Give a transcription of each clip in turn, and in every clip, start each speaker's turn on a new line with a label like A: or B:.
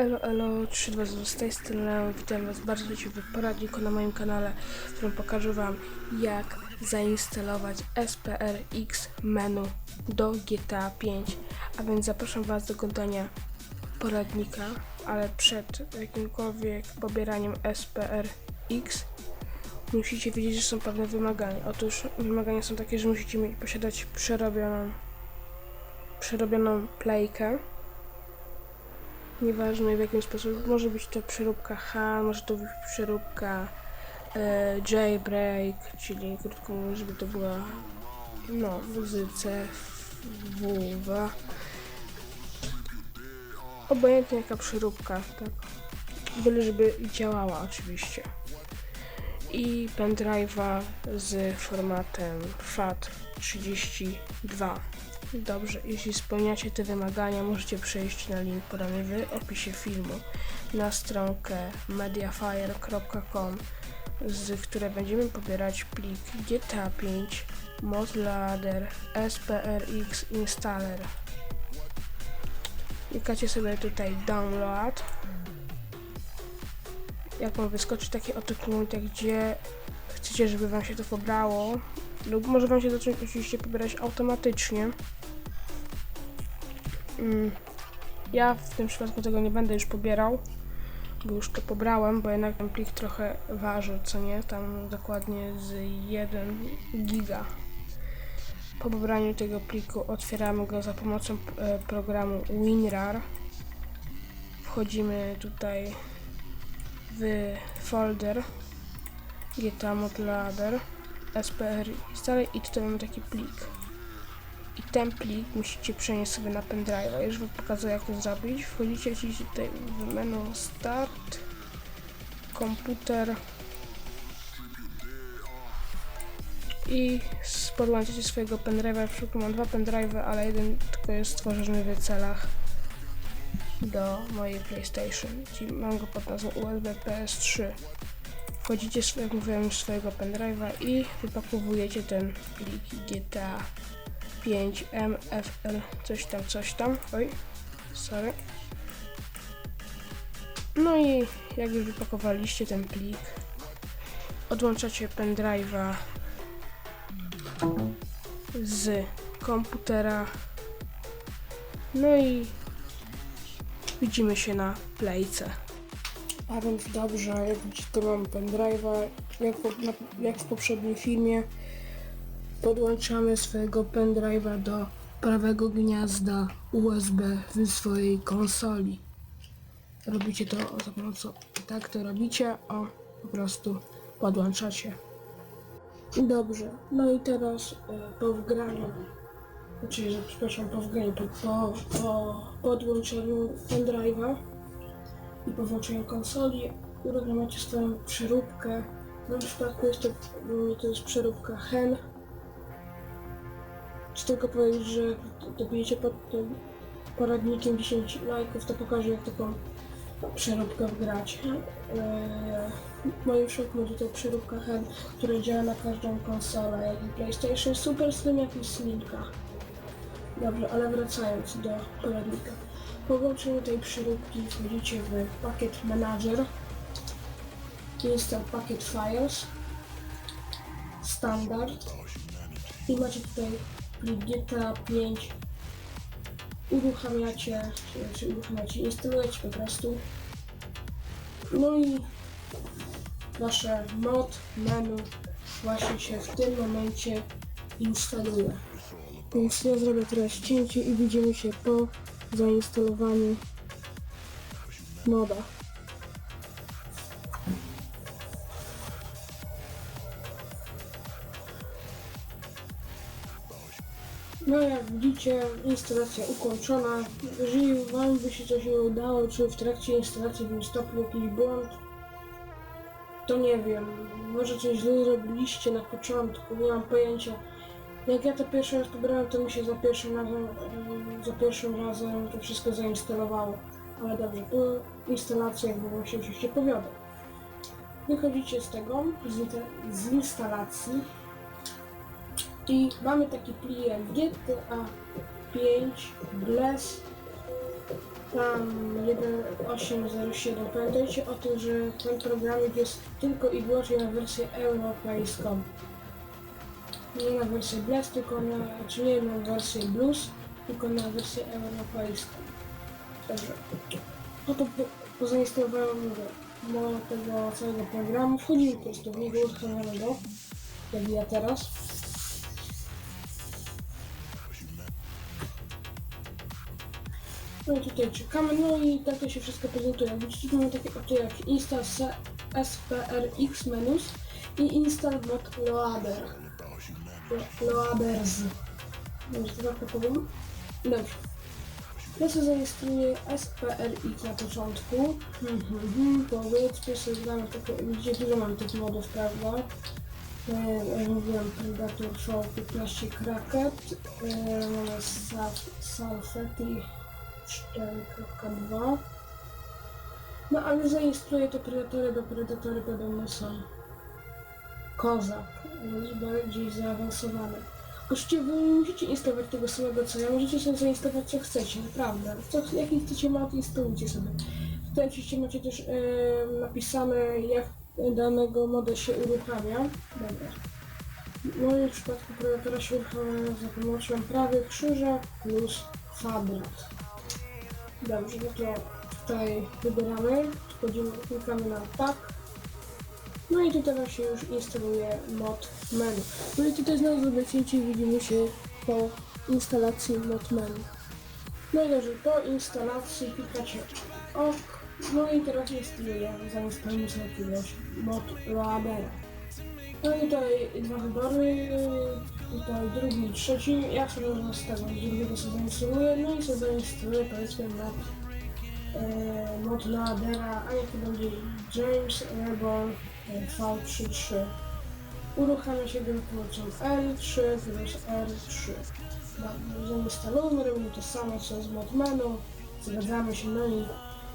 A: Elo, elo, 320 z tej strony, witam was bardzo w poradniku na moim kanale, w którym pokażę wam jak zainstalować SPRX menu do GTA 5, a więc zapraszam was do oglądania poradnika, ale przed jakimkolwiek pobieraniem SPRX musicie wiedzieć, że są pewne wymagania. Otóż wymagania są takie, że musicie posiadać przerobioną przerobioną playkę Nieważne w jakim sposób, może być to przeróbka H, może to być przeróbka e, jailbreak, czyli krótko mówiąc, żeby to była no, z C, W, W. Obojętnie jaka przeróbka, tak. Byle żeby działała oczywiście. I pendrive'a z formatem FAT32. Dobrze, jeśli spełniacie te wymagania, możecie przejść na link podany w opisie filmu na stronkę mediafire.com, z której będziemy pobierać plik GTA 5 modlader SPRX installer. Klikacie sobie tutaj download. Jak wam wyskoczy taki oto kierunek, gdzie chcecie, żeby wam się to pobrało, lub może wam się zacząć oczywiście pobierać automatycznie. Mm, Ja w tym przypadku tego nie będę już pobierał, bo już to pobrałem, bo jednak ten plik trochę waży, co nie? Tam dokładnie z 1 giga. Po pobraniu tego pliku otwieramy go za pomocą e, programu WinRAR. Wchodzimy tutaj w folder GTA Modlader SPR installer i tutaj mamy taki plik i ten plik musicie przenieść sobie na pendrive'a. Już wam pokazuję jak to zrobić. Wchodzicie tutaj w menu Start, Komputer i podłączycie swojego pendrive'a. W przypadku mam dwa pendrive'y, ale jeden tylko jest stworzony w celach do mojej PlayStation. Czyli mam go pod nazwą USB PS3. Wchodzicie, jak mówiłem, swojego pendrive'a i wypakowujecie ten plik GTA 5 MFL coś tam, coś tam. Oj, sorry. No i jak już wypakowaliście ten plik, odłączacie pendrive'a z komputera. No i widzimy się na playce. A więc dobrze, jak widzicie, mam pendrive'a, jak, jak w poprzednim filmie podłączamy swojego pendrive'a do prawego gniazda USB w swojej konsoli. Robicie to za pomocą, tak to robicie, o, po prostu podłączacie. Dobrze, no i teraz e, po wgraniu, znaczy, przepraszam, po wgraniu, po, po, po podłączeniu pendrive'a i po włączeniu konsoli uruchamiacie swoją przeróbkę. W moim przypadku jest to, to jest przeróbka HEN. Czy tylko powiedzieć, że dobijecie pod tym poradnikiem 10 lajków, to pokażę jak taką przeróbkę wgrać. Eee, moim przypadku będzie to przeróbka HEN, która działa na każdą konsolę, jak i PlayStation Super Slim, jak i Slimka. Dobrze, ale wracając do poradnika. Po włączeniu tej przeróbki wchodzicie w pakiet Manager. Jest to pakiet Files. Standard. I macie tutaj GTA 5. Uruchamiacie, czy, uruchamiacie, instalujecie po prostu. No i wasze mod menu właśnie się w tym momencie instaluje. Więc ja zrobię teraz cięcie i widzimy się po zainstalowaniu moda. No jak widzicie, instalacja ukończona. Jeżeli Wam by się coś nie udało, czy w trakcie instalacji wystąpił jakiś błąd, to nie wiem, może coś źle zrobiliście na początku, nie mam pojęcia. Jak ja to pierwszy raz pobrałem, to mi się za pierwszym razem, em, za pierwszym razem to wszystko zainstalowało. Ale dobrze, po instalacji jakby się oczywiście powiodło. Wychodzicie z tego, z, z instalacji i mamy taki plik GTA 5 Bless tam 1.8.07. Pamiętajcie o tym, że ten programik jest tylko i wyłącznie na wersję europejską. Nie na wersję Blast, tylko na, czy nie na wersję Blues, tylko na wersję europejską. Dobrze. No to po, po zainstalowaniu tego całego programu wchodzimy po prostu w niego jak ja teraz. No i tutaj czekamy, no i tak to się wszystko prezentuje. Jak widzicie, tu mamy takie oto jak install sprx i install mod loader. Lo- Loaders. Dobrze, to tak powiem. Dobrze. Ja sobie zainstaluję SPRX na początku. Hmm, hmm, hmm. Powiedzmy sobie, że mamy takie, widzicie, dużo mam tych modów, prawda? E, Jak mówiłem, Predator Show 15 Kraket, e, mamy Salfetti 4.2. No ale zainstaluję to Predatory, bo Predatory podobno są kozak, jest bardziej zaawansowane. Oczywiście wy musicie instalować tego samego co ja, możecie sobie zainstalować co chcecie, naprawdę. Co, jaki chcecie mod, instalujcie sobie. Tutaj oczywiście macie też e, napisane jak danego moda się uruchamia. Dobra. W moim przypadku predatora się uruchamia za pomocą prawych krzyża plus kwadrat. Dobrze, no to tutaj wybieramy, wchodzimy, klikamy na tak. No i tu teraz się już instaluje mod menu. No i tutaj znowu zobaczycie widzimy się po instalacji mod menu. No i dobrze, po instalacji klikacie OK. No i teraz instaluje, zainstalujemy sobie jakiegoś mod loadera. No i tutaj dwa wybory, tutaj drugi i trzeci. Ja sobie można z drugiego sobie zainstaluję, no i sobie zainstaluję powiedzmy mod, yy, mod loadera, a jaki będzie James Rebel yy, V33. Uruchamia się go pomocą L3 plus R3. Dobra, zainstalujmy, robimy to samo co z mod menu, zgadzamy się, no i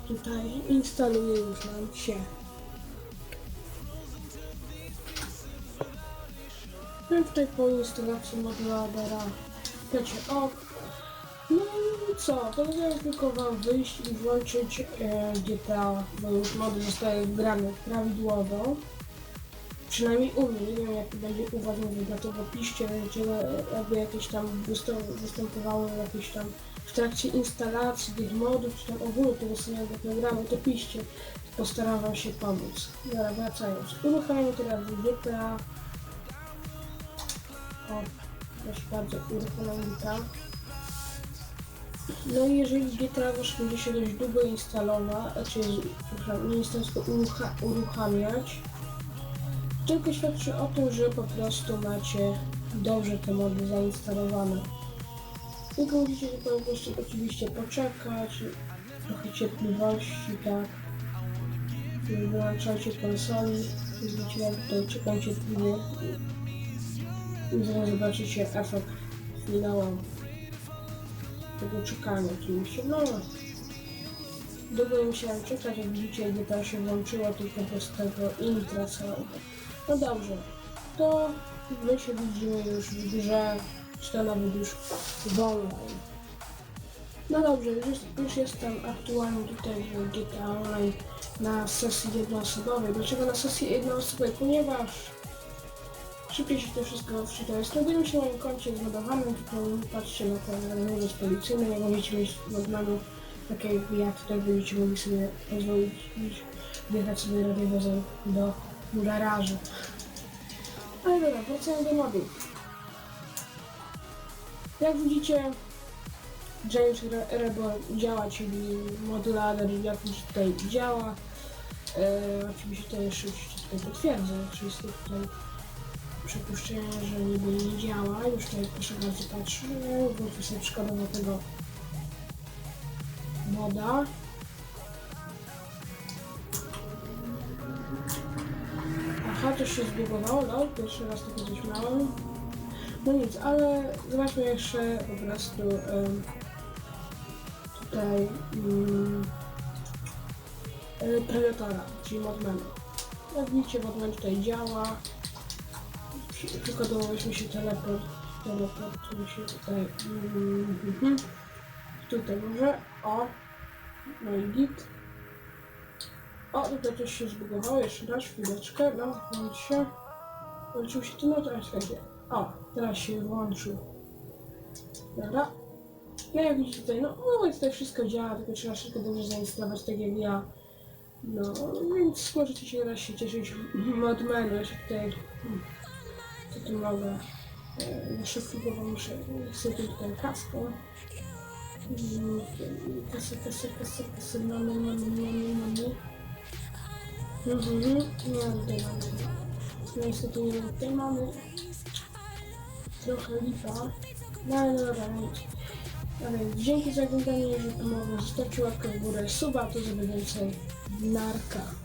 A: tutaj instaluje już nam się. Tutaj po instalacji moduladera wiecie ok. No i co? Teraz tylko wam wyjść i włączyć e, GTA, bo już mody zostały wgrane prawidłowo. Przynajmniej u mnie, nie wiem jak będzie u was, mówię, dlatego piszcie, że jakby jakieś tam występowały jakieś tam w trakcie instalacji tych modów, czy tam ogólnie tego samego programu, to piszcie, postaram wam się pomóc. Dobra, wracając. Uruchamiamy teraz GTA. O, proszę bardzo, uruchomiłem GTA. No i jeżeli GTA wasz będzie się dość długo instalować, przepraszam, nie instalować, urucha- uruchamiać, tylko świadczy o tym, że po prostu macie dobrze te mody zainstalowane. Tylko musicie po prostu oczywiście poczekać, trochę cierpliwości, tak. Wyłączajcie konsoli, to czekam cierpliwie i zaraz zobaczycie efekt finałowy tego czekania oczywiście. No, długo nie musiałem czekać, jak widzicie, to się włączyło tylko bez tego intra całego. No dobrze, to my się widzimy już w grze, czy to nawet już w online. No dobrze, już, już jestem aktualnie tutaj w GTA Online na sesji jednoosobowej. Dlaczego na sesji jednoosobowej? Ponieważ się to wszystko wczyta. Znajdujemy się na moim koncie zmodowanym, tutaj patrzcie na ten numer policyjny, jak będziecie mieć normalną takie jakby ja tutaj będziecie mogli sobie pozwolić wjechać sobie radiowozem do garażu. Ale dobra, wracając do modu. Jak widzicie, James Re- Rebel działa, czyli modulator jakiś tutaj działa. E, oczywiście to jeszcze tutaj potwierdzę, wszystko tutaj przypuszczenie, że niby nie działa. Już tutaj proszę bardzo patrzę, włączę sobie przykładowo tego moda. Aha, to się zbugowało, no, pierwszy raz takie coś miałem. No nic, ale zobaczmy jeszcze po prostu tutaj um, Predatora, czyli Modmana. Jak widzicie, Modman tutaj działa. Przykładowo weźmy się teleport, teleportuje się tutaj, mm, tutaj może, o, No i git. O, tutaj coś się zbugowało, jeszcze raz, chwileczkę, no, włącz się. Włączył się to, no teraz będzie. O, teraz się włączył. Dobra. No jak widzicie tutaj, no, no tutaj wszystko działa, tylko trzeba szybko dobrze zainstalować, tak jak ja. No, więc możecie się teraz się cieszyć mod menu, że tutaj, tu mogę, e, na szybko bo muszę sobie tutaj kaskę. Kasy, kasy, kasy, kasy, mamy, mamy, mamy, mamy. Mhm, nie mam tutaj mamy. No niestety nie wiem, tutaj mamy. Trochę lipa. No ale dobra, nic. A więc dzięki za oglądanie, jeżeli pomogło, zostawcie łapkę w górę, suba, to żeby więcej narka.